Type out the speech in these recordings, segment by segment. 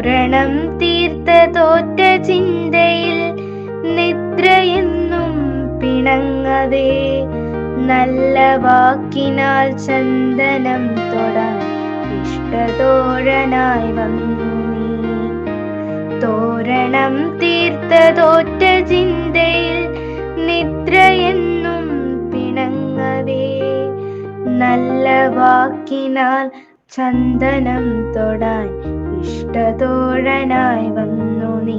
തോരണം തീർത്ത തോറ്റ ചിന്തയിൽ നിദ്രയെന്നും പിണങ്ങവേ. നല്ല വാക്കിനാൽ ചന്ദനം തൊടാൻ ഇഷ്ടതോഴനായി വന്നു നീ. തോരണം തീർത്ത തോറ്റ ചിന്തയിൽ നിദ്രയെന്നും പിണങ്ങവേ. നല്ല വാക്കിനാൽ ചന്ദനം തൊടാൻ ഇഷ്ടതോഴനായി വന്നു നീ.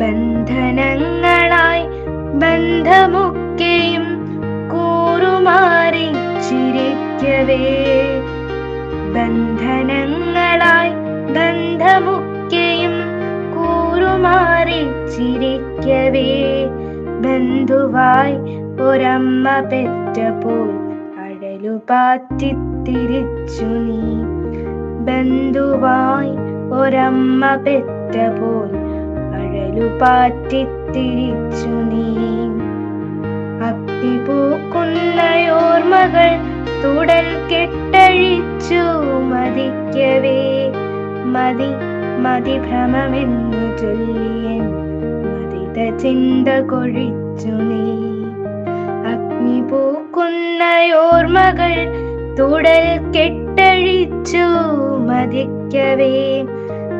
ബന്ധനങ്ങളായി ബന്ധമൊക്കെയും കൂറുമാറി ചിരിക്കവേ ബന്ധനങ്ങളായി ബന്ധമൊക്കെയും കൂറുമാറി ചിരിക്കവേ ബന്ധുവായി ഒരമ്മ പെറ്റപ്പോൾ അഴലുപാറ്റി തിരിച്ചു നീ. ബന്ധുവായി ഒരമ്മ പെറ്റ പോൽ അഴലുപാറ്റി തിരിച്ചു നീ. അപ്പിപൂക്കുന്നയോർമകൾ തുടൽ കെട്ടഴിച്ചു മതിക്കവേ. മതി മതി ഭ്രമമെന്നു ചൊല്ലിയൻ മതിത ചിന്ത കൊഴിച്ചു നീ. അഗ്നി പൂക്കുന്നയോർമകൾ തുടൽ കെട്ടഴിച്ചു മതിക്കവേ.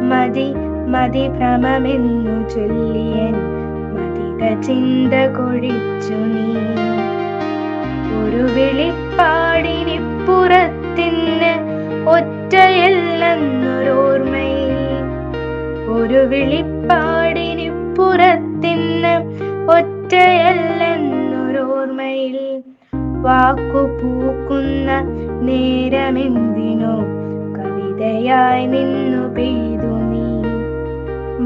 മതി മതി ഭ്രമമെന്നു ചൊല്ലിയൻ മതിത ചിന്ത കൊഴിച്ചു നീ. ഒരു വിളിപ്പാടിനിപ്പുറത്തിന് ഒറ്റയല്ലെന്നൊരോർമ്മയിൽ. ഒരു വിളിപ്പാടിനിപ്പുറത്തിന് ഒറ്റയല്ലെന്നൊരോർമ്മയിൽ. വാക്കു പൂക്കുന്ന നേരമെന്തിനോ കവിതയായി നിന്നു പെയ്തു നീ.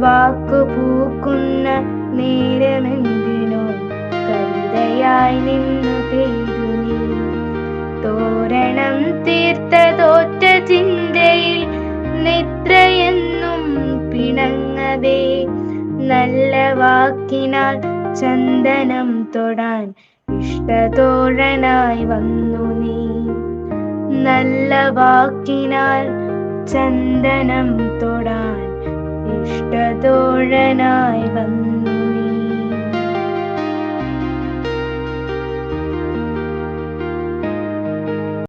വാക്കു പൂക്കുന്ന നേരമെന്തിനോ കവിതയായി നിന്നു പെയ്തു നീ. തോരണം തീർത്ത തോറ്റ ചിന്തയിൽ നിദ്രയെന്നും പിണങ്ങവേ. നല്ല വാക്കിനാൽ ചന്ദനം തൊടാൻ ഇഷ്ടതോഴനായി വന്നു നീ. നല്ല വാക്കിനാൽ ചന്ദനം തൊടാൻ ഇഷ്ടതോഴനായി വന്നു.